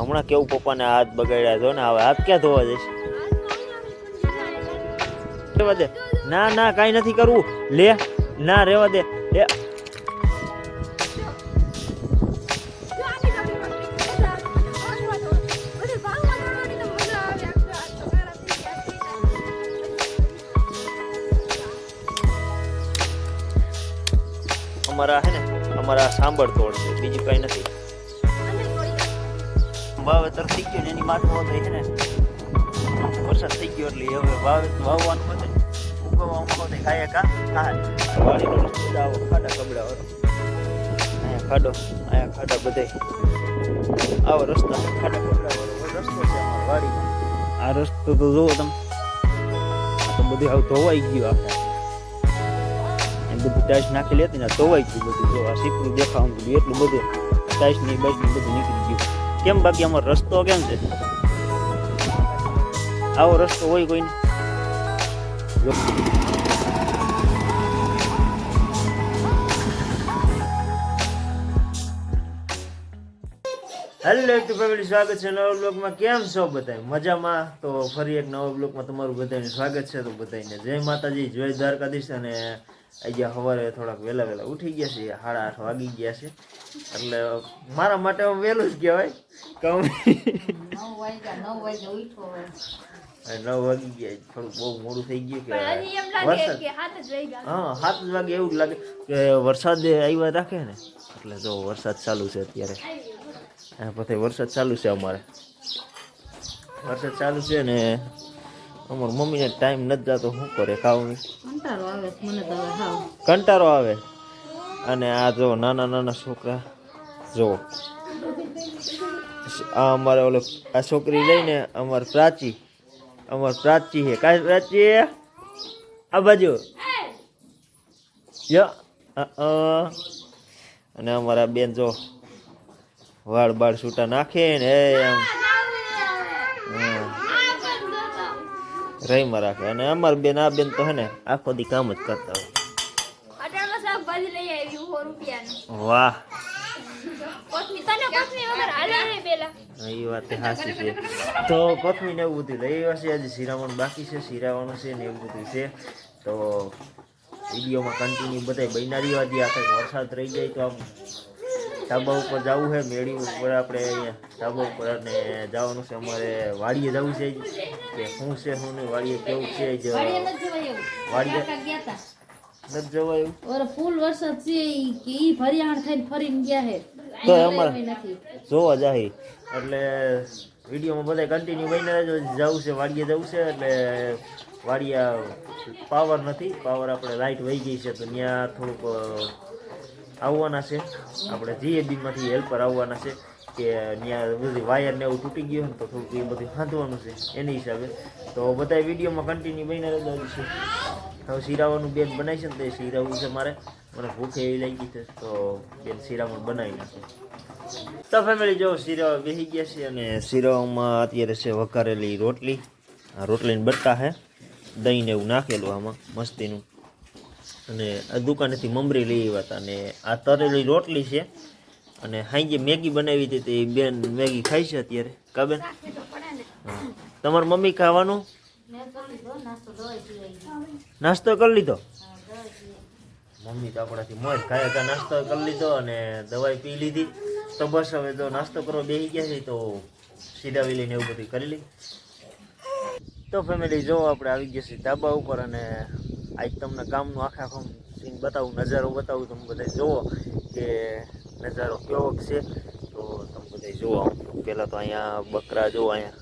હમણાં કેવું પપ્પાને હાથ બગાડ્યા છો ને? હવે હાથ ક્યાં ધોવા જઈશ? રેવા દે. ના ના, કાંઈ નથી કરવું. લે, ના, રેવા દે. એ. અમારા હે ને, અમારા સાંભળ તોડ છે. બીજું કઈ નથી. વાવેતર થઈ ગયું ને એની માટમાં તો છે ને વરસાદ થઈ ગયો એટલે હવે વાવે વાવવાનું બધે. ઉગવવાનું બધે ખાય કા હા વાડીનો આવો, ખાડા કબડા વાળો અહીંયા ખાડો, અહીંયા ખાડા બધે. આવો રસ્તો, ખાડા કબડા વાળો રસ્તો છે અમારો વાડીનો. આ રસ્તો તો જુઓ તમે. તો બધું આવું ધોવાઈ ગયું આપણે. બધું ટાઈસ નાખી લેતી ને ધોવાઈ ગયું બધું. જો આ સીપરું દેખાવાનું એટલું બધું. ટાઈસની બાઈક બધું નીકળી ગયું. કેમ બાકી અમારો રસ્તો કેમ છે? આવો રસ્તો હોય કોઈને. હેલો ટુ ફેમિલી સ્વાગત છે નવા બ્લોગમાં. કેમ છો બધા મજામાં? તો ફરી એક નવા બ્લોગમાં તમારું બધાને સ્વાગત છે. તો બધાને જય માતાજી, જય દ્વારકાધીશ અને આજે સવારે થોડાક વહેલા વહેલા ઉઠી ગયા છે સાડા આઠ વાગી ગયા છે. એટલે મારા માટે વહેલું જ કહેવાય કહું નવ વાગી ગયા થોડું બહુ મોડું થઈ ગયું કે વરસાદ હા સાત જ વાગે એવું જ લાગે કે વરસાદ આવ્યા રાખે ને. એટલે જો વરસાદ ચાલુ છે અત્યારે. પછી વરસાદ ચાલુ છે અમારે. વરસાદ ચાલુ છે ને અમાર મમ્મીને ટાઈમ નથી જતો શું કરે ખાવું કંટાળો આવે મને તો ખાવ. કંટાળો આવે. અને આ જો નાના નાના છોકરા જો. આ અમારે ઓલો આ છોકરી લઈને અમાર પ્રાચી અમાર પ્રાચી હે કાંઈ પ્રાચી? આ બાજુ. અને અમારા બેન જો વાળ બાળ છૂટા નાખે ને એ આમ હા. રહીમાં રાખે. અને અમાર બેન આ બેન તો હે ને આખો દી કામ જ કરતા હોય. વાહ. તો સાચી છે. તો કોથમી ને એવું બધું લઈ આવ્યા છે. આજે શિરામણ બાકી છે શિરાવાનું છે ને એવું બધું છે. તો વિડીયોમાં કન્ટિન્યુ બધા બનાવી આજે આ વરસાદ રહી જાય તો આમ ધાબા ઉપર જવું છે મેળી ઉપર આપણે અહીંયા ધાબા ઉપર અને જવાનું છે અમારે વાડીએ જવું છે કે શું છે શું નહીં વાડીએ કેવું છે જ વાડીએ નથી જવાય ઓરે ફૂલ વરસાદ છે કે ઈ ભરિયાણ થઈને ફરીને ગયા છે. તો અમારે- જોવા જાય. એટલે વિડીયોમાં બધા કન્ટિન્યુ બની રહેજો. જવું છે વાડીએ જવું છે એટલે વાડીયા પાવર નથી. પાવર આપણે લાઇટ વહી ગઈ છે તો ત્યાં થોડુંક આવવાના છે. આપણે જીએબીમાંથી હેલ્પર આવવાના છે કે ત્યાં બધી વાયર ને એવું તૂટી ગયું તો થોડુંક એ બધું હાંધવાનું છે એની હિસાબે. તો બધા વિડીયોમાં કન્ટિન્યુ બની રહેજો છે હવે શીરાવાનું બેન બનાવી છે ને તો એ શીરાવું છે મારે. મને ભૂખ એવી લાગી છે, તો બેન શીરામણ બનાવી નાખે. તો ફેમિલી જો શીરા બેસી ગયા છે અને શીરામાં અત્યારે છે વઘારેલી રોટલી. રોટલીને બટકા છે દહીં ને એવું નાખેલું આમાં મસ્તીનું. અને આ દુકાનેથી મમરી લઈ આવ્યા હતા અને આ તરેલી રોટલી છે. અને હાઈ જે મેગી બનાવી હતી તે બેન મેગી ખાઈ છે અત્યારે. કા બેન. તમારી મમ્મી ખાવાનું? નાસ્તો કરી લીધો. મમ્મી તો આપણાથી મોજ ખાયા કા નાસ્તો કરી લીધો અને દવાઈ પી લીધી. તો બસ હવે તો નાસ્તો કરવા બેસી ગયા છે તો સીધા લઈને એવું બધું કરી લઈ તો ફેમિલી જો આપણે આવી ગયા છીએ ધાબા ઉપર અને આજ તમને ગામનું આખા આખું સીન બતાવું, નજારો બતાવું, તમે બધા જુઓ કે નજારો કેવો છે. તો તમે બધા જુઓ પહેલાં તો અહીંયા બકરા જુઓ, અહીંયા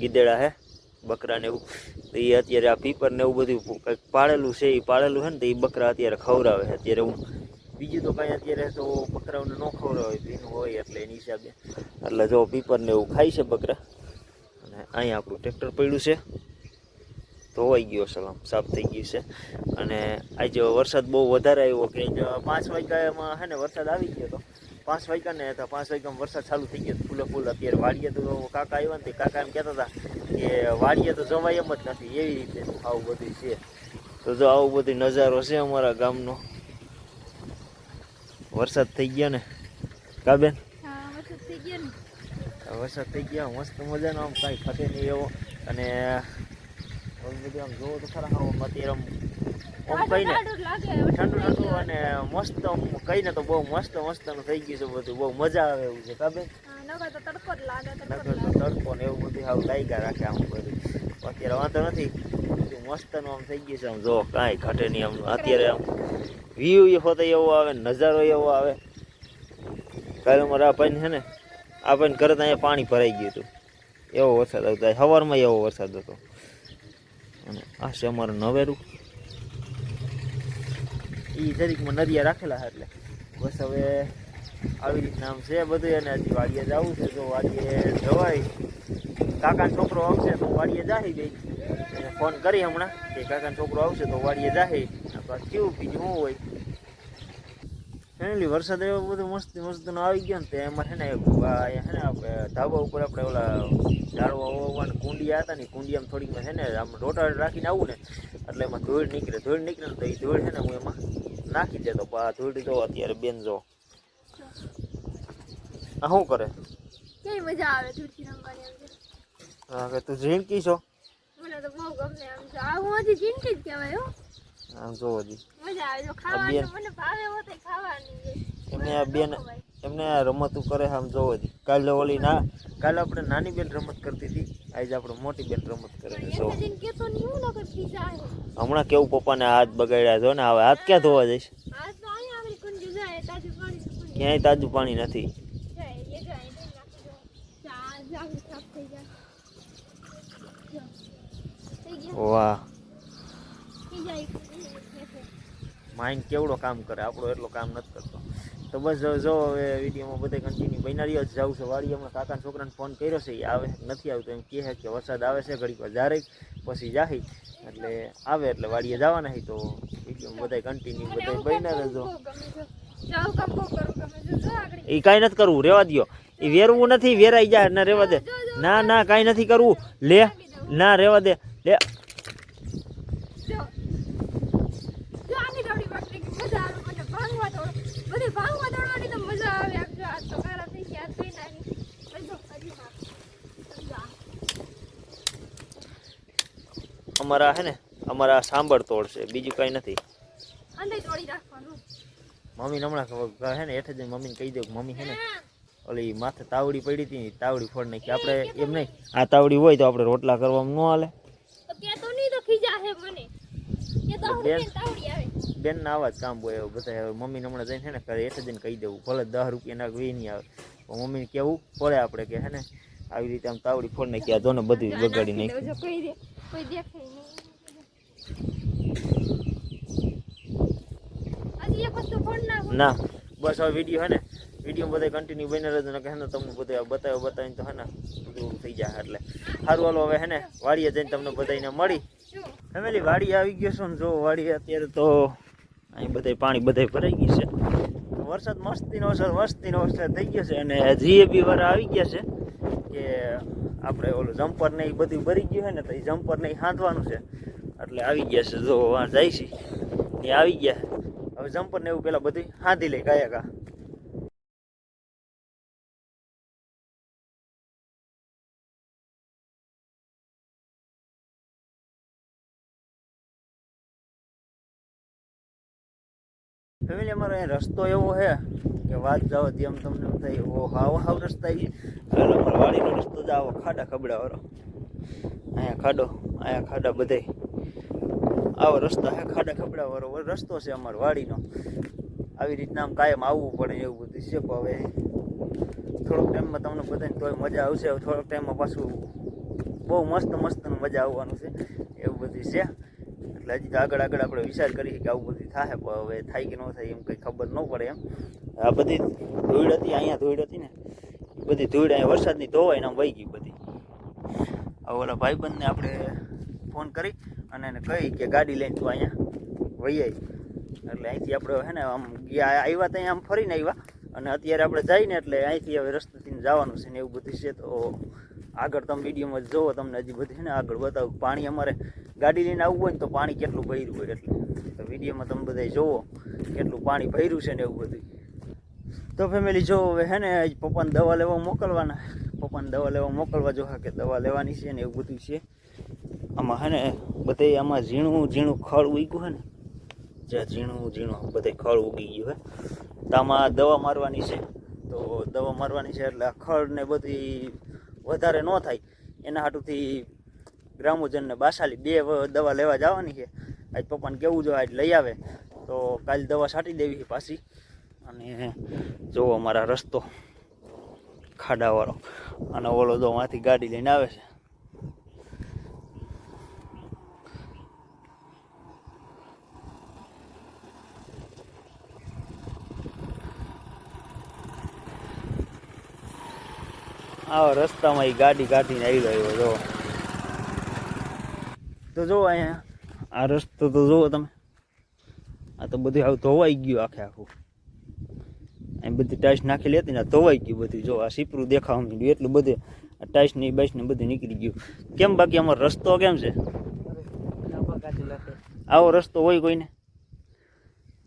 ગીદેડા હે, બકરા ને એવું. તો એ અત્યારે આ પીપર ને એવું બધું કંઈક પાળેલું છે એ પાળેલું છે ને, તો એ બકરા અત્યારે ખવડાવે છે. અત્યારે હું બીજું તો કાંઈ અત્યારે તો બકરાઓને ન ખવડાવે ભીનું હોય એટલે એની હિસાબે. એટલે જો પીપર ને એવું ખાય છે બકરા. અને અહીંયા આપણું ટ્રેક્ટર પડ્યું છે. ધોવાઈ ગયો સલામ સાફ થઈ ગયું છે. અને આજે વરસાદ બહુ વધારે આવ્યો કે પાંચ વાગ્યામાં હે ને વરસાદ આવી ગયો તો પાંચ વાગ્યા ને હતા પાંચ વાગ્યામાં વરસાદ ચાલુ થઈ ગયો ફૂલે ફૂલ અત્યારે વાડીએ તો કાકા આવ્યા ને તે કાકા એમ કહેતા હતા કે વાડીએ તો જવાય એમ જ નથી એવી રીતે આવું બધું છે. તો જો આવું બધું નજારો છે અમારા ગામનો. વરસાદ થઈ ગયો ને? કાબેન વરસાદ થઈ ગયો ને. વરસાદ થઈ ગયા મસ્ત મજાનો આમ કાંઈ ફટે નહીં એવો. અને આમ જોવો તો ખરા આમ અત્યારે આમ કહીને. ઠંડુ ઠંડુ અને મસ્ત આમ કહીને તો બહુ મસ્ત મસ્તનું થઈ ગયું છે બધું. બહુ મજા આવે એવું છે કાબે નકર તો તડકો ને એવું બધું આવું લાગ્યા રાખે આમ બધું. અત્યારે વાંધો નથી. બધું મસ્તનું આમ થઈ ગયું છે આમ જો કાંઈ ઘટે નહીં આમ. અત્યારે આમ વ્યૂ એ હોતો એવો આવે નજારો એવો આવે. કાલે મારા આ ભાઈને છે ને આ ભાઈને ઘરે અહીંયા પાણી ભરાઈ ગયું હતું. એવો વરસાદ આવતો. સવારમાં એવો વરસાદ હતો. અને આ છે અમારું નવેરું. એ જરીકમાં નદિયા રાખેલા છે એટલે. બસ હવે આવી રીતના છે બધું અને હજી વાડીએ જવું છે. તો વાડીએ જવાય, કાકાનો છોકરો આવશે તો વાડીએ જાહી ગઈ. એને ફોન કરી હમણાં કે કાકાનો છોકરો આવશે તો વાડીએ જાહી. કેવું બીજું શું હોય? ફેમિલી વરસાદ એવો બધો મસ્ત મસ્તનો આવી ગયો ને તો એમાં છે ને છે ને આપણે ધાબા ઉપર આપણે ઓલા ઝાડવા વાવવાના કુંડિયા હતા ને કુંડિયામાં થોડીક છે ને આમ રોટા રાખીને આવું ને એટલે એમાં ધૂળ નીકળે ધૂળ નીકળે ને તો એ ધૂળ છે ને હું એમાં નાખી દેતો. આ ધૂળ જો અત્યારે બેન જો. આ શું કરે? કેવી મજા આવે ધૂળથી રમવાની હા કે તું ઝીણકી છો? મને તો બહુ ગમે આમ તો આ હું હજી જિંદગી જ કહેવાય હો. આમ જો. ખાવાની છે. એમને આ બેન એમને આ રમતું કરે આમ જોવો જ. કાલે ઓલી ના કાલે આપણે નાની બેન રમત કરતી હતી. આજે આપણે મોટી બેન રમત કરે છે જો હમણાં કેવું પપ્પાને હાથ બગાડ્યા છો ને? હવે હાથ ક્યાં ધોવા જઈશ? ક્યાંય તાજું પાણી નથી. જો. વાહ. માઇન્ડ કેવડો કામ કરે? આપણો એટલો કામ નથી કરતો. તો બસ જો હવે વિડીયોમાં બધે કન્ટિન્યુ બન્યા રહ્યો જ જાઉં છે વાડી હમણાં કાકાના છોકરાને ફોન કર્યો છે. એ આવે નથી આવતો. એમ કહે કે વરસાદ આવે છે ઘડીક વાર જારે પછી જાહી એટલે આવે એટલે વાડીએ જવાના હી. તો વિડીયોમાં બધા કન્ટિન્યુ બધા બન્યા રહેજો. એ કાંઈ નથી કરવું. રેવા દ્યો. એ વેરવું નથી. વેરાઈ જાય. ના રેવા દે. ના ના કાંઈ નથી કરવું. લે. ના રેવા દે. લે જો જો આની દોડી વાટલી મજા આવે મને ભાંગવા દોડ બધી ભાંગવા દોડવાની તો મજા આવે આમ જો આ તો કારા થઈ ગયા થઈ નાખી બધો હજી હા સમજા અમારા હે ને અમારા સાંભળ તોડ છે બીજું કંઈ નથી. મમ્મીને હમણાં હે ને હેઠે જઈને મમ્મીને કહી દઉં મમ્મી હે ને ઓલી માથે તાવડી પડી હતી ને તાવડી ફોડ નાખી. આપણે એમ નહીં આ તાવડી હોય તો આપણે રોટલા કરવામાં ન હાલે. બેન. બેન તાવડી આવે? આવા જ કામ હોય એવું બધા મમ્મીને હમણાં જઈને હે ને હેઠે જઈને કહી દેવું ભલે દસ રૂપિયાના વી નહીં આવે. મમ્મી મમ્મીને કહેવું પડે આપણે કે હે ને આવી રીતે આમ તાવડી ફોડ નાખી આ જોને બધું બગાડી નાખી કોઈ દેખાય નહીં હજી એક વસ્તુ ફોન નાખું ના બસ હવે વીડિયો હે ને વીડિયો બધા કન્ટિન્યુ બની રહેજો ને કે હે ને તમને બધું બતાવ્યો, બતાવીને તો હે ને બધું થઈ જાય એટલે. સારું હાલો, હવે હે ને, વાડીએ જઈને તમને બધાને મળી. ફેમિલી, વાડી આવી ગયો છો ને, જો વાડી અત્યારે તો અહીં બધે પાણી બધે ભરાઈ ગયું છે. વરસાદ મસ્તીનો વરસાદ મસ્તીનો વરસાદ થઈ ગયો છે, અને હજી બી વાર આવી ગયા છે કે આપણે ઓલું જમ્પર ને એ બધું ભરી ગયું છે ને, તો એ જમ્પર ને એ હાંધવાનું છે. એટલે આવી ગયા છે. જો જાય છે. એ આવી ગયા. હવે જમ્પર ને એવું પેલા બધું હાંધી લે કાયા કા. ફેમિલી અમારો અહીંયા રસ્તો એવો છે કે વાત જાવ તેમ તમને એમ થાય, ઓ હાવ હાવ રસ્તા છે અમારો વાડીનો રસ્તો જાવ ખાડા ખબડાવાળો. અહીંયા ખાડો, અહીંયા ખાડા બધે આવો રસ્તો હે ખાડા ખબડાવાળો રસ્તો છે અમારો વાડીનો. આવી રીતના આમ કાયમ આવવું પડે એવું બધું છે હવે થોડોક ટાઈમમાં તમને બધાને તોય મજા આવશે. થોડોક ટાઈમમાં પાછું બહુ મસ્ત મસ્ત મજા આવવાનું છે, એવું બધું છે. એટલે હજી આગળ આગળ આપણે વિચાર કરીએ કે આવું બધું થાય પણ હવે થાય કે ન થાય એમ કંઈ ખબર ન પડે એમ. આ બધી ધૂળ હતી, અહીંયા ધૂળ હતી ને બધી ધૂળ અહીંયા વરસાદની ધોવાઈને આમ વહી ગઈ બધી. આ ઓલા ભાઈબંધને આપણે ફોન કરી અને એને કહી કે ગાડી લઈને તું અહીંયા વહી આવી એટલે અહીંથી આપણે હે ને આમ ગયા આવ્યા ત્યાં આમ ફરીને આવ્યા. અને અત્યારે આપણે જઈને એટલે અહીંથી હવે રસ્તેથી જવાનું છે ને એવું બધું છે. તો આગળ તમે વિડીયોમાં જોવો, તમને હજી બધું છે ને આગળ બતાવું. પાણી અમારે ગાડી લઈને આવવું હોય ને તો પાણી કેટલું ભર્યું હોય એટલે. તો વિડીયોમાં તમે બધા જોવો કેટલું પાણી ભર્યું છે ને એવું બધું તો ફેમિલી જો હવે હે ને પપ્પાને દવા લેવા મોકલવાના. પપ્પાને દવા લેવા મોકલવા જો કે દવા લેવાની છે ને એવું બધું છે. આમાં હે ને, બધે આમાં ઝીણું ઝીણું ખળ ઉગ્યું હે ને, જ્યાં ઝીણું ઝીણું બધે ખળ ઉગી ગયું હે. તો આમાં દવા મારવાની છે. તો દવા મારવાની છે એટલે આ ખળ ને બધી વધારે ન થાય. એના હાટુથી ગ્રામોજનને બાસાલી બે દવા લેવા જવાની છે. આજ પપ્પાને કેવું જો આજ લઈ આવે. તો કાલ દવા છાંટી દેવી છે પાછી. અને જો અમારા રસ્તો ખાડાવાળો. અને ઓલો તો માંથી ગાડી લઈને આવે છે. આવા રસ્તામાં એ ગાડી કાઢીને આવી ગયો જો. તો જો અહીંયા, આ રસ્તો તો જુઓ તમે. આ તો બધું આવું ધોવાઈ ગયું આખે આખું. અહીં બધી ટાઈસ નાખી લેતી ને ધોવાઈ ગયું બધું. જો, આ સીપરું દેખાવા માંડ્યું. એટલું બધું આ ટાઈસ ને બાઈસ ને બધું નીકળી ગયું. કેમ બાકી અમારો રસ્તો કેમ છે? આવો રસ્તો હોય કોઈને?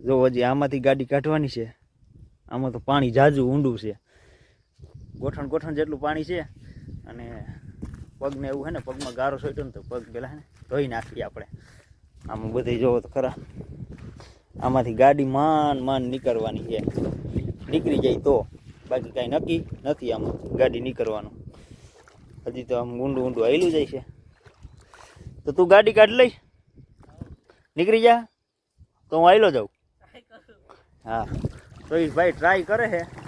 જો, હજી આમાંથી ગાડી કાઢવાની છે. આમાં તો પાણી જાજુ ઊંડું છે. ગોઠણ ગોઠણ જેટલું પાણી છે અને પગને એવું હે ને પગમાં ગારો સોટ્યો ને તો પગ પેલા ને ધોઈ નાખીએ આપણે. આમાં બધી જોવો તો ખરા. આમાંથી ગાડી માન માન નીકળવાની છે. નીકળી જાય તો. બાકી કાંઈ નક્કી નથી આમાં ગાડી નીકળવાનું. હજી તો આમ ઊંડું ઊંડું આવેલું જાય છે. તો તું ગાડી કાઢ લઈ નીકળી જા. તો હું આવેલો જાઉં. હા. તો ભાઈ ટ્રાય કરે છે.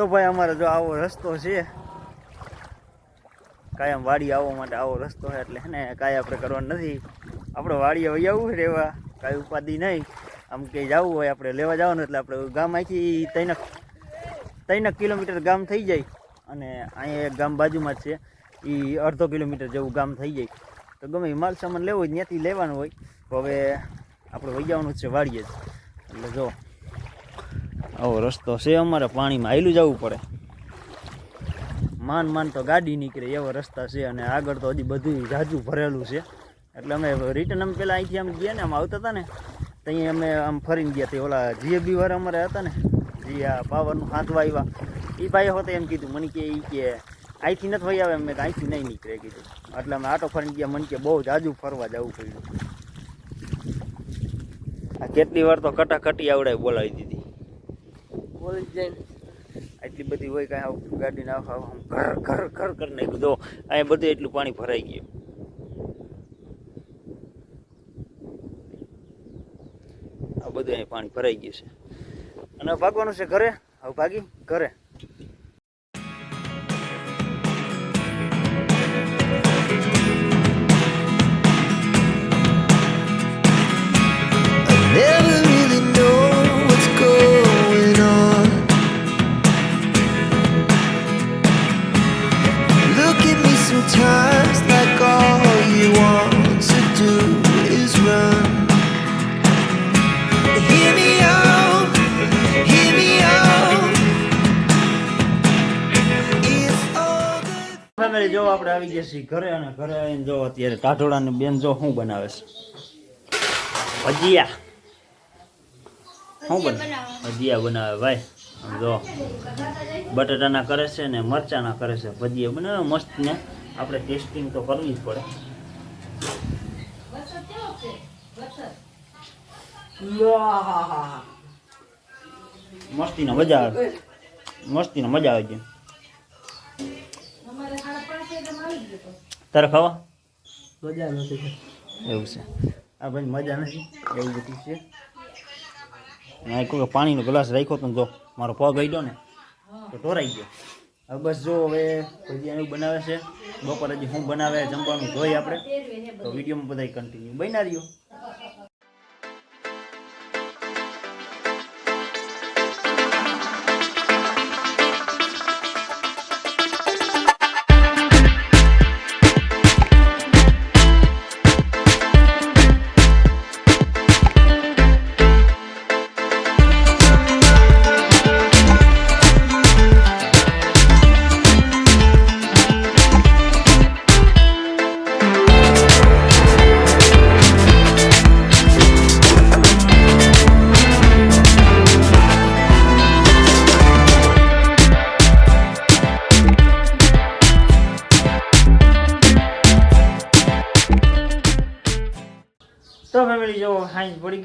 તો ભાઈ અમારે જો આવો રસ્તો છે. કાયમ વાડી આવવા માટે આવો રસ્તો છે એટલે ને કાંઈ આપણે કરવાનું નથી. આપણે વાડીએ વહી આવવું રહેવા કાંઈ ઉપાધિ નહીં. આમ કે જવું હોય આપણે લેવા જવાનું એટલે આપણે ગામ આખી ત્રણ ત્રણક કિલોમીટર ગામ થઈ જાય. અને અહીંયા એક ગામ બાજુમાં જ છે. એ અડધો કિલોમીટર જેવું ગામ થઈ જાય. તો ગમે માલ સામાન લેવો હોય ત્યાંથી લેવાનું હોય. હવે આપણે વહી જવાનું છે વાડીએ જ. એટલે જો આવો રસ્તો છે અમારે, પાણીમાં આયલું જવું પડે. માન માન તો ગાડી નીકળે, એવા રસ્તા છે અને આગળ તો હજી બધું જાજુ ભરેલું છે. એટલે અમે રિટર્ન અમે પેલા અહીંથી આમ ગયા ને, આમ આવતા હતા ને ત્યાં અમે આમ ફરીને ગયા તે ઓલા જીએબી વાળા અમારે હતા ને, જે આ પાવરનું હાથવા આવ્યા. એ ભાઈ હોતે એમ કીધું, મને કે એ કે અહીંથી નથી ભાઈ આવે મેં અહીંથી નહીં નીકળે, કીધું. એટલે અમે આટો ફરીને ગયા, મને કે બહુ જાજુ ફરવા જવું પડ્યું. આ કેટલી વાર તો કટાકટી આવડે બોલાવી દીધી. બોલી જઈને આટલી બધી હોય કાંઈ આવું ગાડી ના આમ ઘર ઘર ઘર કરી નાખ્યું. તો અહીંયા બધું એટલું પાણી ભરાઈ ગયું. આ બધું અહીં પાણી ભરાઈ ગયું છે. અને ભાગવાનું છે ઘરે? હવે ભાગી? ઘરે. જો આપણે આવી ગયા છીએ ઘરે અને ઘરે આવીને જો અત્યારે ટાઢોળા ને બેન જો શું બનાવે છે? ભજીયા. શું બને? ભજીયા બનાવે ભાઈ. જો. બટાટાના કરે છે ને મરચાના કરે છે. ભજીયા બનાવે મસ્ત ને. આપણે ટેસ્ટિંગ તો કરવી જ પડે. મસ્તીનો મજા આવે. મસ્તીનો મજા આવે છે. તારે ખાવા મજા નથી એવું છે. આ ભાઈ મજા નથી. એવું બધું છે. કોઈ પાણીનો ગ્લાસ રાખ્યો તો જો મારો પગ ગઈ ને તો ટોરાઈ ગયો. હવે બસ જો હવે ભજીયા એવું બનાવે છે. બપોર હજી શું બનાવે જમવાનું જોઈએ આપણે. તો વિડીયોમાં બધા કન્ટિન્યુ બનાવી રહ્યો.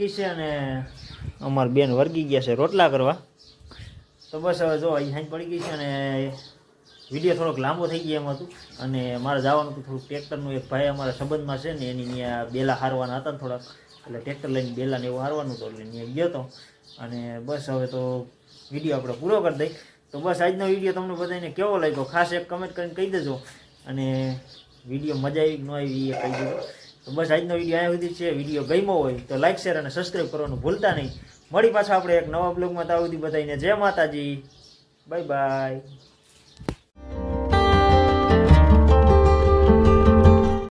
હાઈન છે અને અમાર બેન વર્ગી ગયા છે રોટલા કરવા. તો બસ હવે જો, અહીં સાંજ પડી ગઈ છે અને વીડિયો થોડોક લાંબો થઈ ગયો એમ હતું. અને મારે જવાનું હતું થોડુંક ટ્રેક્ટરનું. એક ભાઈ અમારા સંબંધમાં છે ને એની ત્યાં બેલા હારવાના હતા ને થોડાક. એટલે ટ્રેક્ટર લઈને બેલાને એવું હારવાનું હતું. એટલે ત્યાં ગયો હતો અને બસ હવે તો વીડિયો આપણે પૂરો કરી દઈ. તો બસ આજનો વીડિયો તમને બધાને કેવો લાગ્યો? ખાસ એક કમેન્ટ કરીને કહી દેજો. અને વીડિયો મજા આવી ન આવી એ કહી દેજો. તો બસ આજનો વીડિયો અહીંયા સુધી છે. વીડિયો ગમ્યો હોય તો લાઈક શેર અને સબસ્ક્રાઈબ કરવાનું ભૂલતા નહીં. મળી પાછા આપણે એક નવા બ્લોગમાં તો સુધી બધાને જય માતાજી. Bye bye